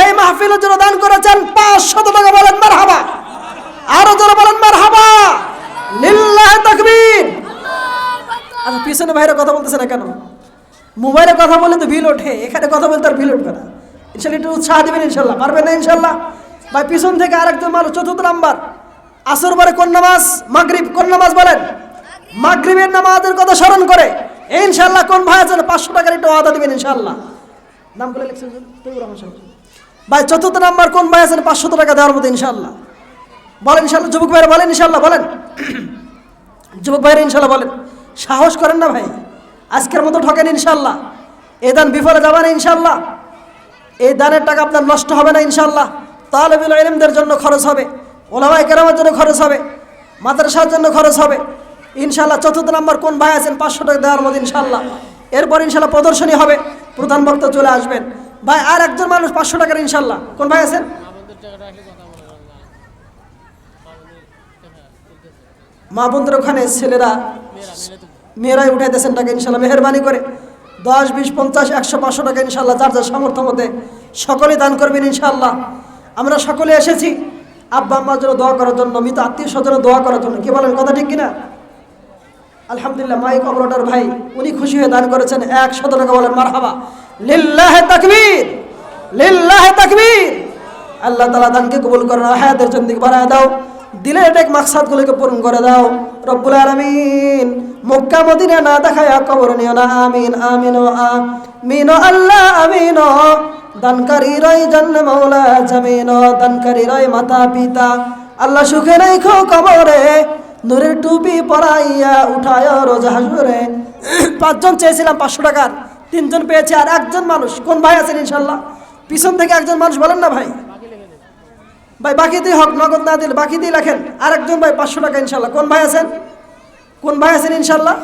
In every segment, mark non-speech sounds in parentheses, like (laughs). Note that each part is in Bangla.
এই মাহফিলের জন্য দান করেছেন, পাঁচশত টাকা বলেন মার হাবা আরও যারা বলেন মার হাবা লিল্লাহ তাকবীর। আচ্ছা পিছনে বাইরে কথা বলতেছে না কেন? মোবাইলে কথা বলে তো বিল ওঠে। এখানে কথা বলতে আর বিল উঠবে না। ইনশাল্লাহ একটু উৎসাহ দেবেন ইনশাল্লাহ পারবেন না ইনশাল্লাহ ভাই, পিছন থেকে আরেকজন মানুষ, চতুর্থ নাম্বার। আসর পরে কোন নামাজ? মাগরিব কোন নামাজ বলেন? মাগরিবের নামাজের কথা স্মরণ করে। ইনশাল্লাহ কোন ভাই আছেন? পাঁচশো টাকার একটু আদা দিবেন ইনশাল্লাহ নাম বলে লিখছেন তৈবুর রহমান। ভাই, চতুর্থ নাম্বার কোন ভাই আছেন? পাঁচশো টাকা দেওয়ার মতো ইনশাল্লাহ বলেন ইনশাল্লাহ যুবক ভাইরা বলেন ইনশাল্লাহ বলেন। যুবক ভাইরা ইনশাল্লাহ বলেন। সাহস করেন না ভাই। আজকের মতো ঠকেন ইনশাল্লাহ এ দান বিফলে যাবে না ইনশাল্লাহ এই দানের টাকা আপনার নষ্ট হবে না ইনশাল্লাহ তাহলে তালেবুল ইলমদের জন্য খরচ হবে। ওলামাই কেরামের জন্য খরচ হবে। মাদ্রাসার জন্য খরচ হবে। ইনশাল্লাহ চতুর্থ নাম্বার কোন ভাই আছেন? পাঁচশো টাকা দেওয়ার মতো ইনশাল্লাহ এরপর ইনশাল্লাহ প্রদর্শনী হবে। প্রধান বক্তা চলে আসবেন। ভাই, আর একজন মানুষ পাঁচশো টাকার ইনশাল্লাহ। কোন ভাই আছেন? মা বোনদের ওখানে ছেলেরা মেয়েরাই উঠাইতেছেন টাকা ইনশাল্লাহ, মেহরবানি করে। দশ, বিশ, পঞ্চাশ, একশো, পাঁচশো টাকা ইনশাল্লাহ, যার যার সামর্থ্য মতে। সকলে দান করবেন ইনশাল্লাহ। আমরা সকলে এসেছি। আব্বা আম্মার জন্য দোয়া করার জন্য, মৃত আত্মীয় স্বজনের দোয়া করার জন্য। কি বলেন, কথা ঠিক কিনা? আলহামদুলিল্লাহ, মাইক অপারেটর ভাই, উনি খুশি হয়ে দান করেছেন। এক শত টাকা বলেন, মারহাবা। লিল্লাহে তাকবীর লিল্লাহে তাকবীর। আল্লাহ তালা দানকে কবুল করে নাও হায়াতের চন্দিকে বাড়ায় দাও। দিলের এক মাকসাদগুলোকে পূরণ করে দাও। রব্বুল আলামিন, মক্কা, মদিনা না দেখায় কবর নিও না, আমিন আমিন, ও আমিন আল্লাহ, আমিন দানকারী রয় জন্ম, মৌলা জামিন দানকারী রয় মাতা, পিতা। আল্লাহ সুখে নাই খো কবরে, নূরের টুপি পরাইয়া উঠায় রোজা হাসুরে। পাঁচজন চেয়েছিলাম পাঁচশো টাকার। তিনজন পেয়েছে আর একজন মানুষ। কোন ভাই আছেন ইনশাল্লাহ? পিছন থেকে একজন মানুষ বলেন না ভাই? ভাই, বাকি দিয়ে হক, নগদ না দিলে বাকি দিয়ে লেখেন। আর একজন ভাই পাঁচশো টাকা ইনশাল্লাহ। কোন ভাই আছেন? কোন ভাই আছেন ইনশাল্লাহ?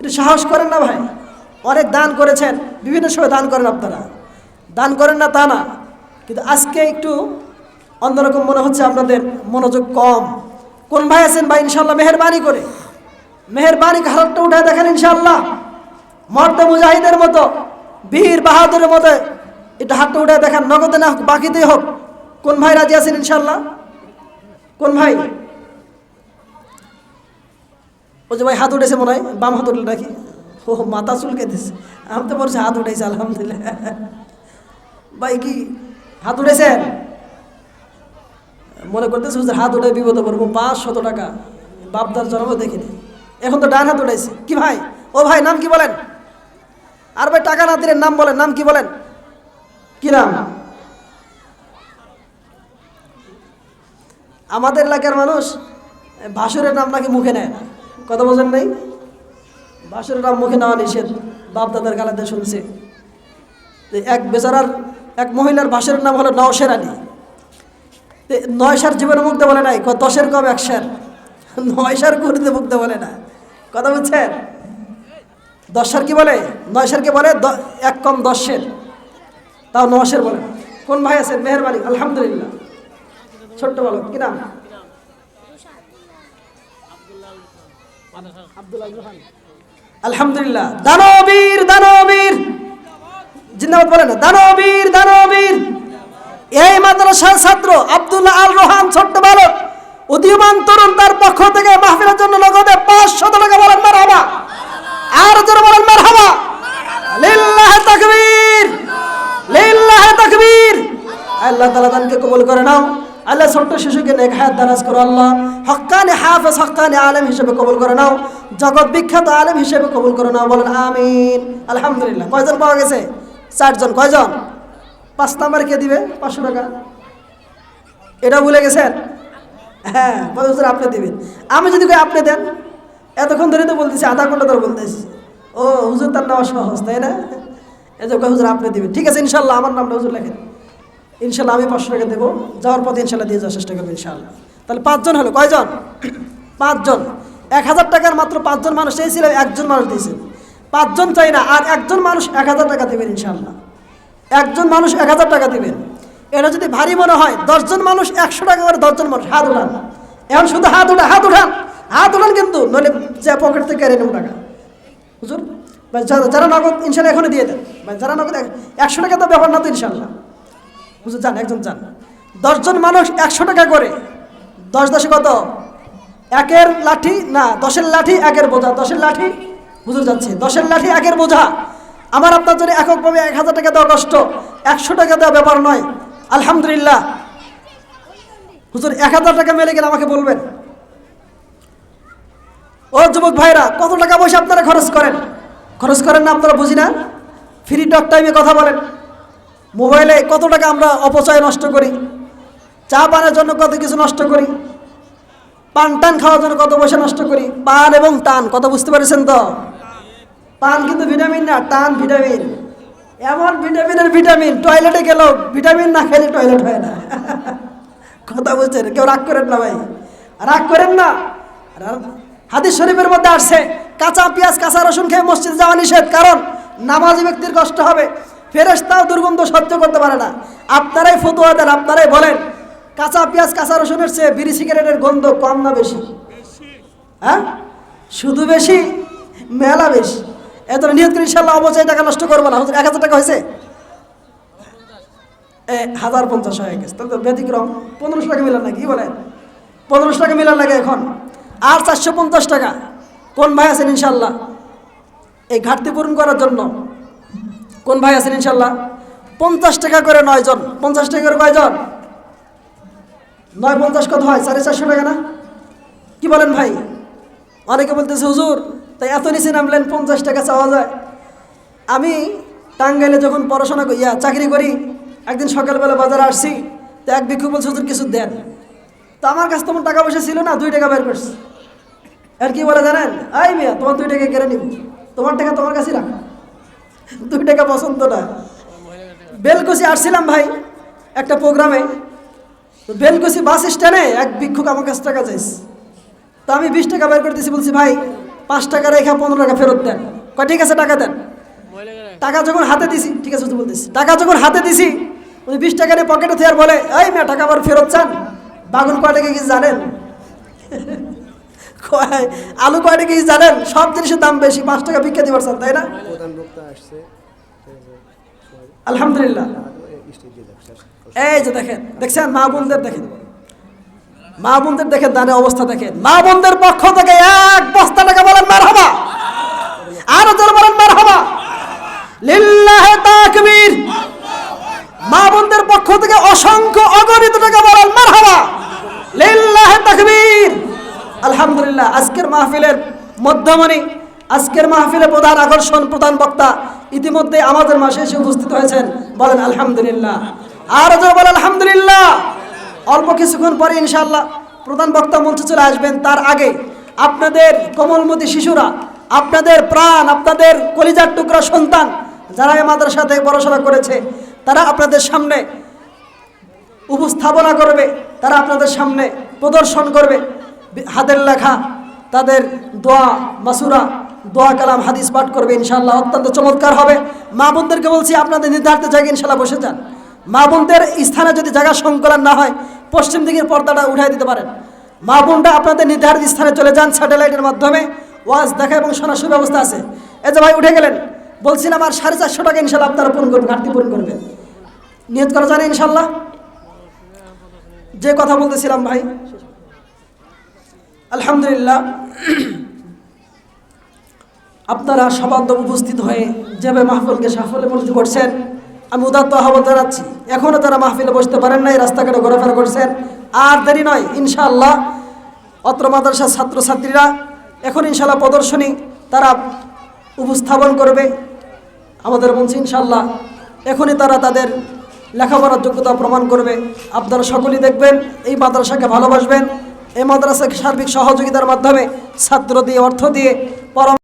একটু সাহস করেন না ভাই। অনেক দান করেছেন। বিভিন্ন সময় দান করেন আপনারা। দান করেন না তা না। কিন্তু আজকে একটু অন্যরকম মনে হচ্ছে আপনাদের মনোযোগ কম। কোন ভাই আছেন ভাই? ইনশাল্লাহ মেহরবানি করে। মেহরবানি হাতটা উঠায় দেখেন ইনশাল্লাহ। মর্দ মুজাহিদের মতো, বীর বাহাদুরের মতো, এটা হাতটা উঠে দেখেন, নগদে না হোক, বাকিতেই হোক। কোন ভাই রাজি আছেন ইনশাল্লাহ কোন ভাই? ও যে ভাই হাত উঠেছে মনে হয়, বাম হাত উঠলে নাকি? ও মাথা চুলকে দিছে আমি তো বলছি হাত উঠেছে আলহামদুলিল্লাহ। ভাই কি হাত উঠেছেন মনে করতেছে হুজুর হাত উঠে বিপদে পড়ব পাঁচ শত টাকা। বাপদার জন্ম দেখিনি। এখন তো ডান হাত উঠাইছে। কি ভাই? ও ভাই, নাম কি বলেন? আর ভাই টাকা না দিলেন নাম বলেন, নাম কি বলেন? কি নাম? আমাদের এলাকার মানুষ ভাসুরের নাম নাকি মুখে নেয় না? কথা বোঝেন নাই? ভাসুরের নাম মুখে নেওয়া নিষেধ। বাপ দাদার গালাতে শুনছে। এক বেচারার, এক মহিলার ভাসুরের নাম হলো নওশের আলী। নয় সার জীবনে মুগ্ধ বলে নাই দশের কম এক সার। নয় সার কুড়িতে মুগ্ধ বলে না কথা বুঝছেন? দশ সার কি বলে? নয় সারকে বলে? এক কম দশের। তাও নশের বলে। কোন ভাই আছেন? মেহরবানি। আলহামদুলিল্লাহ। ছোট্ট বলো কি নাম? আলহামদুলিল্লাহ। দানবীর দানবীর। জিন্দাবাদ দানবীর দানবীর। এই মাদ্রাসার ছাত্র আব্দুল্লাহ আল রোহান, ছোট্ট বালক। উদীয়মান তরুণ তার পক্ষ থেকে মাহফিলের জন্য নগদে পাঁচশত টাকা বলেন মার হাবা আর যারা বলেন মার হাবা লিল্লাহ তাকবীর লিল্লাহ তাকবীর আল্লাহ তাআলা দানকে কবুল করে নাও। আল্লাহ ছোট্ট শিশুকে নেক হায়াত দারাজ করো, আল্লাহ। হক্কানি হাফেজ, হক্কানি আলেম হিসেবে কবুল করে নাও। জগৎ বিখ্যাত আলেম হিসেবে কবুল করে নাও, বলেন আমিন। আলহামদুলিল্লাহ। কয়জন পাওয়া গেছে? চারজন। কয়জন? পাঁচ নাম্বার কে দিবে? পাঁচশো টাকা। এটা ভুলে গেছেন? হ্যাঁ বলে হুজুর, আপনি দিবেন। আমি যদি কই আপনি দেন, এতক্ষণ ধরে তো বলতেছি, আধা ঘণ্টা ধরে বলতেছি। ও, হুজুর, তার নেওয়া সহজ, তাই না? এই যে হুজুর, আপনি দিবেন। ঠিক আছে, ইনশাল্লাহ, আমার নামটা হুজুর লেখেন। ইনশাল্লাহ আমি পাঁচশো টাকা দেবো। যাওয়ার পথে ইনশাল্লাহ দিয়ে যাওয়ার চেষ্টা করব ইনশাল্লাহ। তাহলে পাঁচজন হলো, কয়জন? পাঁচজন। এক হাজার টাকার মাত্র পাঁচজন মানুষ চেয়েছিল, একজন মানুষ দিয়েছেন পাঁচজন চাই না, আর একজন মানুষ এক হাজার টাকা দেবেন ইনশাল্লাহ। একজন মানুষ এক হাজার টাকা দিবেন। এটা যদি ভারী মনে হয়, দশজন মানুষ একশো টাকা করে দশজন মানুষ, হাত উঠান। এখন শুধু হাত উঠা হাত উঠান। হাত উঠান কিন্তু, নইলে যে পকেট থেকে কেড়ে নেব টাকা। বুঝুন যারা যারা নগদ, ইনশাল্লাহ এখনই দিয়ে দেন। যারা নগদ একশো টাকা তো ব্যাপার না তো ইনশাল্লাহ। হুজুর যান, একজন যান। দশজন মানুষ একশো টাকা করে। দশ দশে কত? একের লাঠি, না, দশের লাঠি, একের বোঝা। দশের লাঠি, হুজুর যাচ্ছে। দশের লাঠি, একের বোঝা। আমার আপনার জন্য এককভাবে এক হাজার টাকা দেওয়া কষ্ট। একশো টাকা দেওয়া ব্যাপার নয়। আলহামদুলিল্লাহ। হুজুর, এক হাজার টাকা মেলে গেলে আমাকে বলবেন। ও যুবক ভাইরা, কত টাকা পয়সা আপনারা খরচ করেন? খরচ করেন না, আপনারা বুঝি না? ফ্রি টক টাইমে কথা বলেন। মোবাইলে কত টাকা আমরা অপচয় নষ্ট করি? চা পানের জন্য কত কিছু নষ্ট করি? পান টান খাওয়ার জন্য কত পয়সা নষ্ট করি? পান এবং টান কত বুঝতে পেরেছেন তো? পান কিন্তু ভিটামিন না, টান ভিটামিন। এমন ভিটামিনের ভিটামিন টয়লেটে গেলেও ভিটামিন না খেলে টয়লেট হয় না। কথা বুঝছেন? কেউ রাগ করেন না ভাই। রাগ করেন না। হাদিস শরীফের মধ্যে আসছে, কাঁচা পেঁয়াজ, কাঁচা রসুন খেয়ে মসজিদে যাওয়া নিষেধ। কারণ নামাজি ব্যক্তির কষ্ট হবে। ফেরেশতাও দুর্গন্ধ সহ্য করতে পারে না। আপনারাই ফতুয়া দেন, আপনারাই বলেন, কাঁচা পেঁয়াজ, কাঁচা রসুনের চেয়ে বিড়ি সিগারেটের গন্ধ কম না বেশি? হ্যাঁ? শুধু বেশি, মেলা বেশি। এত নিয়ত করে ইনশাল্লাহ অবচয় টাকা নষ্ট করব না। এক হাজার টাকা হয়েছে? এ, হাজার পঞ্চাশ হয়ে গেছে। তাহলে তো ব্যতিক্রম। পনেরোশো টাকা মিলার নাকি কি বলেন? পনেরোশো টাকা মিলার লাগে এখন। আর চারশো পঞ্চাশ টাকা। কোন ভাই আছেন ইনশাল্লাহ এই ঘাটতি পূরণ করার জন্য। কোন ভাই আছেন ইনশাল্লাহ পঞ্চাশ টাকা করে নয় জন। পঞ্চাশ টাকা করে কয়জন? নয় পঞ্চাশ কত হয়? সাড়ে চারশো টাকা না? কি বলেন ভাই? অনেকে বলতেছে, হুজুর, তাই এত নিচে নামলেন, পঞ্চাশ টাকা চাওয়া যায়। আমি টাঙ্গাইলে যখন পড়াশোনা করি- ইয়া, চাকরি করি, একদিন সকালবেলা বাজারে আসছি, তো এক ভিক্ষু বলছে, হুজুর, কিছু দেন। তো আমার কাছে তোমার টাকা পয়সা ছিল না, দুই টাকা বের করছি। আর কি বলে জানেন? আই মিয়া, তোমার দুই টাকা কেড়ে নিব। তোমার টাকা তোমার কাছেই রাখ। দুই টাকা পছন্দ না। বেলকুচি আসছিলাম ভাই, একটা প্রোগ্রামে। বেলকুচি বাস স্ট্যান্ডে এক ভিক্ষুক আমার কাছে টাকা চাইছে। তো আমি বিশ টাকা বের করে দিয়েছি বলছি, ভাই, পাঁচ টাকা রেখা পনেরো টাকা ফেরত দেন। কয়, ঠিক আছে, টাকা দেন। টাকা যখন হাতে দিছি, ঠিক আছে বলতেছি, টাকা যখন হাতে দিছি, উনি বিশ টাকা নিয়ে পকেটে থেকে বলে, এই মেয়ে, টাকা আবার ফেরত চান? বাগুন কয় টাকা কি জানেন? (laughs) আলু কয় টাকা কি জানেন? সব জিনিসের দাম বেশি, পাঁচ টাকা বিক্রি দিবার চান, তাই না? আসছে। আলহামদুলিল্লাহ। এই যে দেখেন দেখছেন? মা বোনদের দেখেন। মা বোনদের দেখেন দানের অবস্থা দেখেন। মা বোনদের পক্ষ থেকে এক বস্তা টাকা বলেন মার হবা আরও জোর বলেন মার হবা লিল্লাহে তাকবীর। মা বোনদের পক্ষ থেকে অসংখ্য অগণিত টাকা বলেন মার হবা লিল্লাহে তাকবীর। আলহামদুলিল্লাহ আজকের মাহফিলের মধ্যমণি আজকের মাহফিলে প্রধান আকর্ষণ প্রধান বক্তা ইতিমধ্যে আমাদের মাসে এসে উপস্থিত হয়েছেন। বলেন, আলহামদুলিল্লাহ। আর বলেন, আলহামদুলিল্লাহ। অল্প কিছুক্ষণ পরে ইনশাআল্লাহ প্রধান বক্তা মঞ্চে চলে আসবেন। তার আগে আপনাদের কোমলমতি শিশুরা, আপনাদের প্রাণ, আপনাদের কলিজার টুকরা সন্তান যারা এই মাদ্রাসাতে পড়াশোনা করেছে, তারা আপনাদের সামনে উপস্থাপনা করবে, তারা আপনাদের সামনে প্রদর্শন করবে। হাতের লেখা, তাদের দোয়া, মাসুরা দোয়া কালাম, হাদিস পাঠ করবে ইনশাল্লাহ অত্যন্ত চমৎকার হবে। মা বোনদেরকে বলছি, আপনাদের নির্ধারিত জায়গায় ইনশাল্লাহ বসে যান। মা বোনদের স্থানে যদি জায়গা সংকলন না হয়, পশ্চিম দিকের পর্দাটা উঠাই দিতে পারেন। মা বোনটা আপনাদের নির্ধারিত স্থানে চলে যান স্যাটেলাইটের মাধ্যমে। ওয়াজ দেখা এবং শোনার সুব্যবস্থা আছে। এই যে ভাই, উঠে গেলেন। বলছিলাম আর সাড়ে চারশো টাকা ইনশাল্লাহ আপনারা পূরণ করবেন, ঘাটতি পূরণ করবেন। নিয়ত করা জানে ইনশাল্লাহ যে কথা বলতেছিলাম ভাই, আলহামদুলিল্লাহ। আপনারা সবাদ্য উপস্থিত হয়ে যেভাবে মাহফিলকে সাফল্যে পরিণত করছেন, আমি উদাত্ত আহ্বান জানাচ্ছি। এখনও তারা মাহফিলে বসতে পারেন নাই রাস্তাঘাটে ঘোরাফেরা করছেন, আর দেরি নয়, ইনশাআল্লাহ, অত্র মাদ্রাসার ছাত্রছাত্রীরা এখন ইনশাআল্লাহ প্রদর্শনী তারা উপস্থাপন করবে। আমাদের বলছি ইনশাআল্লাহ এখনই তারা তাদের লেখাপড়ার যোগ্যতা প্রমাণ করবে। আপনারা সকলেই দেখবেন, এই মাদ্রাসাকে ভালোবাসবেন। এই মাদ্রাসাকে সার্বিক সহযোগিতার মাধ্যমে ছাত্র দিয়ে, অর্থ দিয়ে, পরামর্শ